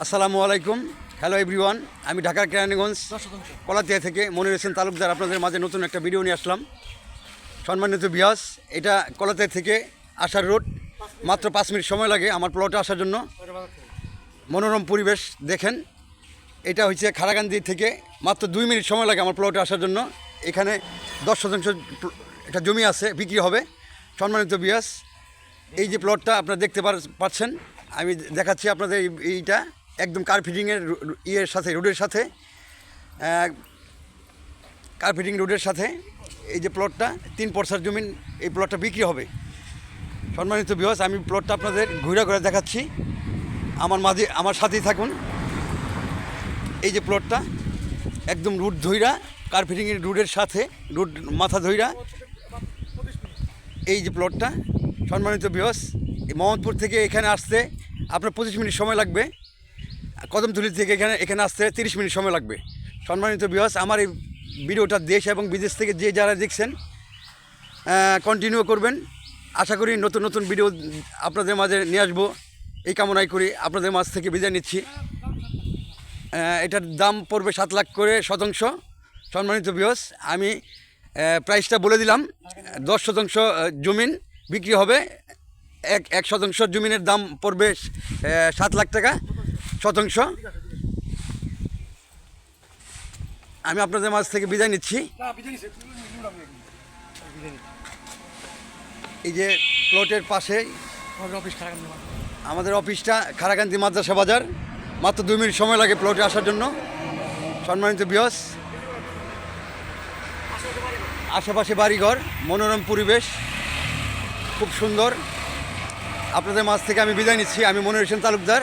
আসসালামু আলাইকুম। Hello everyone আমি ঢাকার কেরানীগঞ্জ কলাতিয়া থেকে মনির হোসেন তালুকদার আপনাদের মাঝে নতুন একটা ভিডিও নিয়ে আসলাম। সম্মানিত বিয়াস এটা কলাতিয়া থেকে আসার রোড মাত্র পাঁচ মিনিট সময় লাগে আমার প্লটে আসার জন্য। মনোরম পরিবেশ দেখেন। এটা হচ্ছে খারাকান্দি থেকে মাত্র দুই মিনিট সময় লাগে আমার প্লটে আসার জন্য। এখানে দশ শতাংশ একটা জমি আছে, বিক্রি হবে। সম্মানিত বিয়াস এই যে প্লটটা আপনারা দেখতে পাচ্ছেন, আমি দেখাচ্ছি আপনাদের এই- এইটা। একদম কার্ফিটিংয়ের ইয়ের সাথে রোডের সাথে কার্ফিটিং রোডের সাথে এই যে প্লটটা তিন পরসার জমিন এই প্লটটা বিক্রি হবে। সম্মানিত বিহস আমি প্লটটা আপনাদের ঘুরে ঘুরে দেখাচ্ছি। আমার মাঝে, আমার সাথেই থাকুন। এই যে প্লটটা একদম রুট ধইরা কার্পেটিংয়ের রুটের সাথে, রুট মাথা ধইরা, এই যে প্লটটা সম্মানিত বিহস মোহাম্মদপুর থেকে এখানে আসতে আপনার পঁচিশ মিনিট সময় লাগবে। কদমতলি থেকে এখানে এখানে আসতে তিরিশ মিনিট সময় লাগবে। সম্মানিত বিহস আমার এই ভিডিওটা দেশ এবং বিদেশ থেকে যে যারা দেখছেন কন্টিনিউ করবেন। আশা করি নতুন নতুন ভিডিও আপনাদের মাঝে নিয়ে আসব। এই কামনাই করি আপনাদের মাঝ থেকে বিদায় নিচ্ছি। এটার দাম পড়বে সাত লাখ করে শতাংশ। সম্মানিত বিহস আমি প্রাইসটা বলে দিলাম। দশ শতাংশ জমিন বিক্রি হবে। এক এক শতাংশ জমিনের দাম পড়বে সাত লাখ টাকা। শতাংশ। আমি আপনাদের মাছ থেকে বিদায় নিচ্ছি। এই যে প্লটের পাশেই অফিস আমাদের অফিসটা খারাকান্দি মাদ্রাসা বাজার। মাত্র দুই মিনিট সময় লাগে প্লটে আসার জন্য। সম্মানিত বিয়স। আশেপাশে বাড়িঘর মনোরম পরিবেশ খুব সুন্দর। আপনাদের মাছ থেকে আমি বিদায় নিচ্ছি। আমি মনির হোসেন তালুকদার।